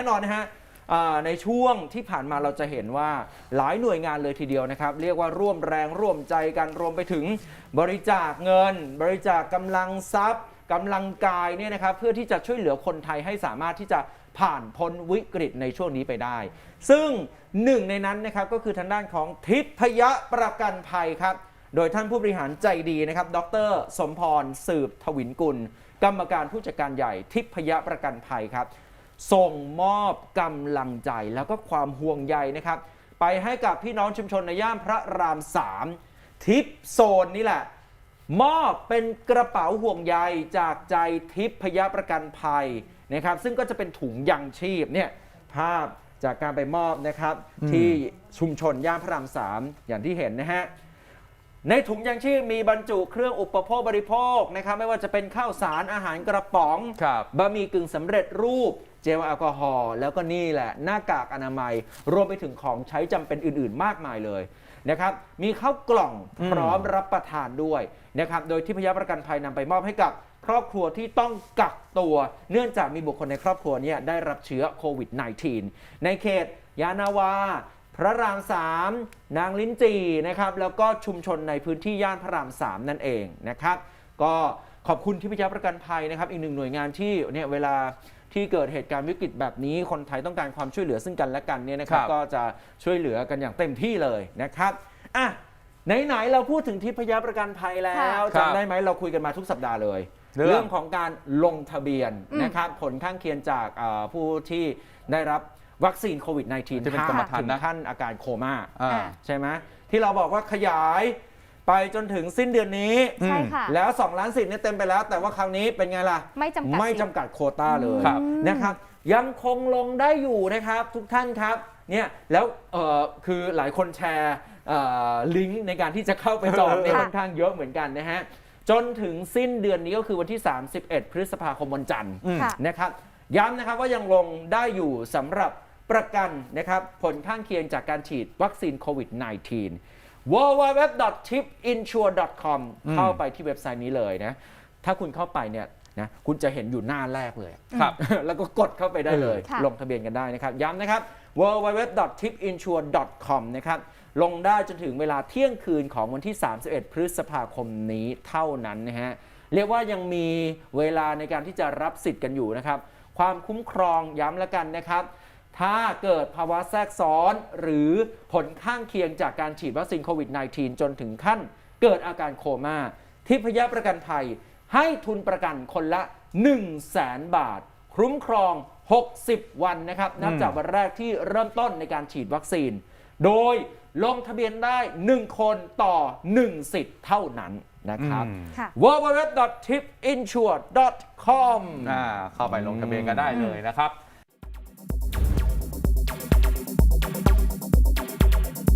น่นอนนะฮะในช่วงที่ผ่านมาเราจะเห็นว่าหลายหน่วยงานเลยทีเดียวนะครับ เรียกว่าร่วมแรงร่วมใจกันรวมไปถึงบริจาคเงิน บริจาคกำลังทรัพย์กำลังกายเนี่ยนะครับเพื่อที่จะช่วยเหลือคนไทยให้สามารถที่จะผ่านพ้นวิกฤตในช่วงนี้ไปได้ ซึ่งหนึ่งในนั้นนะครับก็คือทางด้านของทิพยประกันภัยครับ โดยท่านผู้บริหารใจดีนะครับ ดร สมพรสืบทวินกุล กรรมการผู้จัดการใหญ่ทิพยประกันภัยครับ ส่งมอบกำลังใจแล้วก็ความห่วงใยนะครับ ไปให้กับพี่น้องชุมชนในย่านพระรามสามทิปโซนนี่แหละ มอบเป็นกระเป๋าห่วงใยจากใจทิพยประกันภัยนะครับ ซึ่งก็จะเป็นถุงยังชีพเนี่ยภาพจากการไปมอบนะครับ ที่ชุมชนย่านพระรามสามอย่างที่เห็นนะฮะ ในถุงยังชีพมีบรรจุเครื่องอุปโภคบริโภคนะครับไม่ว่าจะเป็นข้าวสารอาหารกระป๋องครับบะหมี่กึ่งสำเร็จรูป เจลแอลกอฮอล์แล้วก็นี่แหละหน้ากากอนามัย รวมไปถึงของใช้จำเป็นอื่น ๆ มากมายเลยนะครับมีข้าวกล่องอืมพร้อมรับประทานด้วยนะครับโดยที่พยาประกันภัยนำไปมอบให้กับครอบครัวที่ต้องกักตัว เนื่องจากมีบุคคลในครอบครัวเนี่ยได้รับเชื้อโควิด -19 ในเขตยานาวา พระรามสามนางลิ้นจีนะครับแล้วก็ชุมชนในพื้นที่ย่านพระรามสามนั่นเองนะครับ ก็ขอบคุณที่พิจารประกันภัยนะครับ อีกหนึ่งหน่วยงานที่เนี่ยเวลาที่เกิดเหตุการณ์วิกฤตแบบนี้ คนไทยต้องการความช่วยเหลือซึ่งกันและกันเนี่ยนะครับครับก็จะช่วยเหลือกันอย่างเต็มที่เลยนะครับอะไหนๆเราพูดถึงทิพยประกันภัยแล้วครับจำได้ไหมเราคุยกันมาทุกสัปดาห์เลยเรื่องของการลงทะเบียนอืมนะครับผลข้างเคียงจากเอ่อผู้ที่ได้รับ วัคซีนโควิด -19 ที่เป็นกรรมพันธุ์ถึงนะ ขั้นอาการโคม่าอ่าอ่า ใช่ไหมที่เราบอกว่าขยายไปจนถึงสิ้นเดือนนี้ ใช่ค่ะ แล้ว 2 ล้านสิทธิ์เนี่ยเต็มไปแล้ว แต่ว่าคราวนี้เป็นไงล่ะ ไม่จำกัดไม่สิทธิ์จำกัดโควต้าเลยครับ นะครับ ยังคงลงได้อยู่นะครับทุกท่านครับเนี่ยแล้วเอ่อคือหลายคนแชร์เอ่อลิงก์ในการที่จะเข้าไปจองเนี่ยค่ะ ค่อนข้างเยอะเหมือนกันนะฮะจนถึงสิ้นเดือนนี้ก็คือวันที่ 31 พฤษภาคมวันจันทร์ อืม ค่ะ นะครับย้ำนะครับว่ายังลงได้อยู่สำหรับ ประกันนะครับผลข้างเคียงจากการฉีดวัคซีนโควิด -19 www.tipinsure.com อืมเข้าไปที่เว็บไซต์นี้เลยนะ ถ้าคุณเข้าไปเนี่ยนะคุณจะเห็นอยู่หน้าแรกเลยครับ แล้วก็กดเข้าไปได้เลยค่ะลงทะเบียนกันได้นะครับ ย้ำนะครับ www.tipinsure.com นะครับลงได้จนถึงเวลาเที่ยงคืนของวันที่ 31 พฤษภาคมนี้เท่านั้นนะฮะเรียกว่ายังมีเวลาในการที่จะรับสิทธิ์กันอยู่นะครับ ความคุ้มครองย้ำแล้วกันนะครับ ถ้าเกิดภาวะแทรกซ้อนหรือผลข้างเคียงจากการฉีดวัคซีนโควิด -19 จนถึงขั้นเกิดอาการโคม่าทิพยประกันภัยให้ทุนประกันคนละ 1 0 0 0 0แสนบาท คุ้มครอง 60 วันนะครับนับจากวันแรกที่เริ่มต้นในการฉีดวัคซีน โดยลงทะเบียนได้ 1 คนต่อ 1 สิทธิ์เท่านั้นนะครับอืมค่ะ www.tipinsure.com อ่าเข้าไปลงทะเบียนกันได้เลยนะครับ